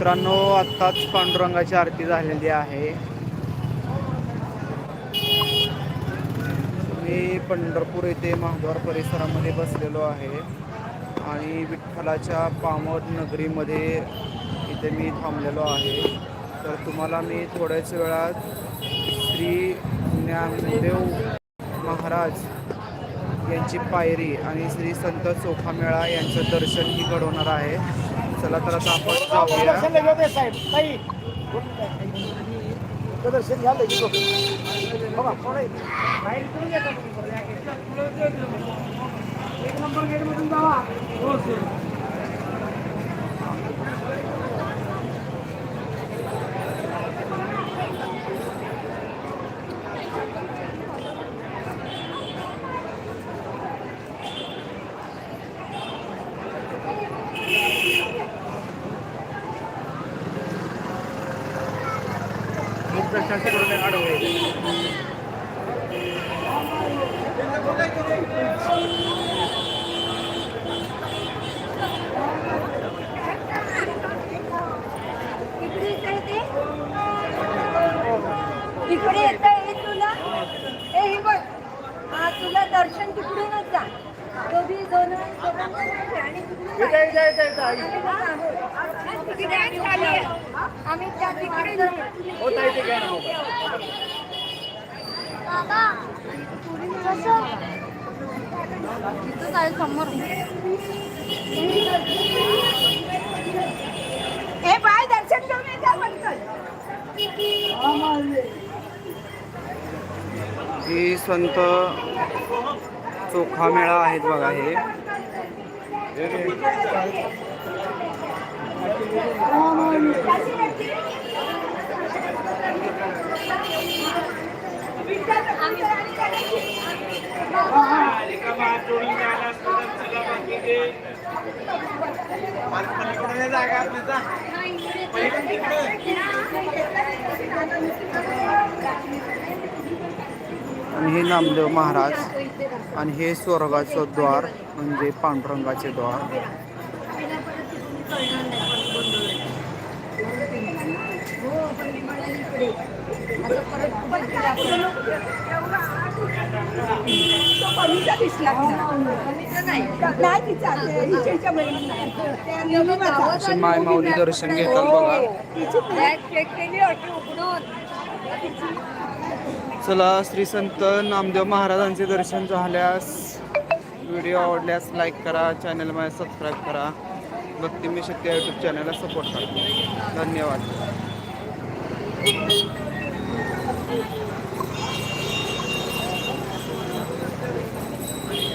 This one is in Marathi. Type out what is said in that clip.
मित्रांनो आत्ताच पांडुरंगाची आरती झालेली आहे. मी पंढरपूर येथे महाद्वार परिसरामध्ये बसलेलो आहे आणि विठ्ठलाच्या पामोद नगरीमध्ये इथे मी थांबलेलो आहे. तर तुम्हाला मी थोड्याच वेळात श्री ज्ञानदेव महाराज यांची पायरी आणि श्री संत चोखामेळा यांचं दर्शनही घडवणार आहे. चला तर आता आपण जाऊया दर्शन लगेच दे साहेब ताई इथं दर्शन घ्या लगेच होतं. बघा कोण आहे? बाहेर इकडून येता तुम्ही. एक नंबर गेट मधून जावा हो सर इकडे येता येते इकडे येता येईल तुला हे बघ तुला दर्शन तिकडून आम्ही. हा, त्या तिकडे. तिथंच आहे समोर हे बाय दर्शन घेऊन येते पटकन ही संत चोखा मेळा आहेत बघा हे. आणि हे नामदेव महाराज. आणि हे स्वर्गाचं द्वार म्हणजे पांडुरंगाचे द्वार. माय माऊली दर्शन घेतात बघा. चला श्री संत नामदेव महाराजांचे दर्शन झाल्यास व्हिडिओ आवडल्यास लाईक करा चॅनल माझ्या सबस्क्राईब करा. भक्ती मी शक्य यूट्यूब चॅनलला सपोर्ट करा. धन्यवाद.